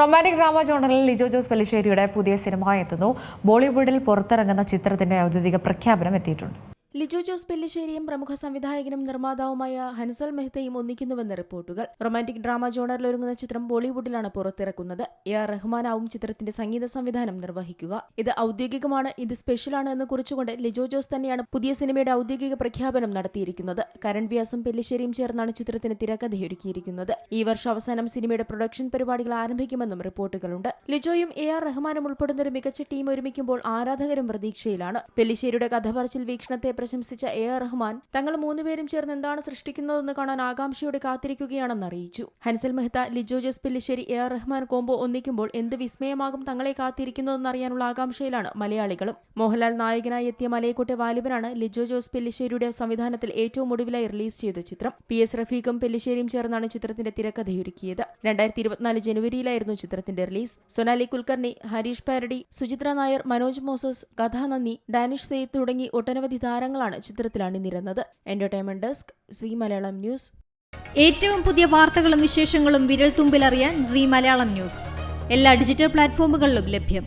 Romantic drama ജോണറിൽ ലിജോ ജോസ് പെല്ലിശ്ശേരിയുടെ പുതിയ സിനിമ എത്തുന്നു. ബോളിവുഡിൽ പുറത്തിറങ്ങുന്ന ചിത്രത്തിന്റെ ഔദ്യോഗിക പ്രഖ്യാപനം എത്തിയിട്ടുണ്ട്. ലിജോ ജോസ് പെല്ലിശ്ശേരിയും പ്രമുഖ സംവിധായകനും നിർമ്മാതാവുമായ ഹൻസൽ മെഹ്തയും ഒന്നിക്കുന്നുവെന്ന് റിപ്പോർട്ടുകൾ. റൊമാന്റിക് ഡ്രാമ ജോണറിൽ ഒരുങ്ങുന്ന ചിത്രം ബോളിവുഡിലാണ് പുറത്തിറക്കുന്നത്. എ ആർ റഹ്മാനാവും ചിത്രത്തിന്റെ സംഗീത സംവിധാനം നിർവഹിക്കുക. ഇത് ഔദ്യോഗികമാണ് ഇത് സ്പെഷ്യലാണ് എന്ന് കുറിച്ചുകൊണ്ട് ലിജോ ജോസ് തന്നെയാണ് പുതിയ സിനിമയുടെ ഔദ്യോഗിക പ്രഖ്യാപനം നടത്തിയിരിക്കുന്നത്. കരൺ വ്യാസും പെല്ലിശ്ശേരിയും ചേർന്നാണ് ചിത്രത്തിന് തിരക്കഥയൊരുക്കിയിരിക്കുന്നത്. ഈ വർഷം അവസാനം സിനിമയുടെ പ്രൊഡക്ഷൻ പരിപാടികൾ ആരംഭിക്കുമെന്നും റിപ്പോർട്ടുകളുണ്ട്. ലിജോയും എ ആർ റഹ്മാനും ഉൾപ്പെടുന്ന ഒരു മികച്ച ടീം ഒരുമിക്കുമ്പോൾ ആരാധകരും പ്രതീക്ഷയിലാണ്. പെല്ലിശ്ശേരിയുടെ കഥ പറച്ചിൽ വീക്ഷണത്തെ പ്രശംസിച്ച എ ആർ റഹ്മാൻ തങ്ങൾ മൂന്നുപേരും ചേർന്ന് എന്താണ് സൃഷ്ടിക്കുന്നതെന്ന് കാണാൻ ആകാംക്ഷയോടെ കാത്തിരിക്കുകയാണെന്ന് അറിയിച്ചു. Hansal Mehta Lijo Jose Pellissery A R Rahman combo ഒന്നിക്കുമ്പോൾ എന്ത് വിസ്മയമാകും തങ്ങളെ കാത്തിരിക്കുന്നതെന്ന് അറിയാനുള്ള ആകാംക്ഷയിലാണ് മലയാളികളും. മോഹൻലാൽ നായകനായി എത്തിയ മലയക്കോട്ടെ വാലിബനാണ് ലിജോ ജോസ് പെല്ലിശ്ശേരിയുടെ സംവിധാനത്തിൽ ഏറ്റവും ഒടുവിലായി റിലീസ് ചെയ്ത ചിത്രം. പി എസ് റഫീഖും പെല്ലിശ്ശേരിയും ചേർന്നാണ് ചിത്രത്തിന്റെ തിരക്കഥയൊരുക്കിയത് രണ്ടായിരത്തി ഇരുപത്തിനാല് ജനുവരിയിലായിരുന്നു ചിത്രത്തിന്റെ റിലീസ്. സൊനാലി കുൽക്കർണി ഹരീഷ് പാരഡി സുചിത്ര നായർ മനോജ് മോസസ് കഥാനന്ദി ഡാനിഷ് സെയ്ദ് തുടങ്ങി ഒട്ടനവധി താരങ്ങളാണ് ചിത്രത്തിൽ അണിനിരന്നത് entertainment desk Zee Malayalam news ഏറ്റവും പുതിയ വാർത്തകളും വിശേഷങ്ങളും വിരൽ തുമ്പിലറിയാൻ സി മലയാളം ന്യൂസ് എല്ലാ ഡിജിറ്റൽ പ്ലാറ്റ്ഫോമുകളിലും ലഭ്യം.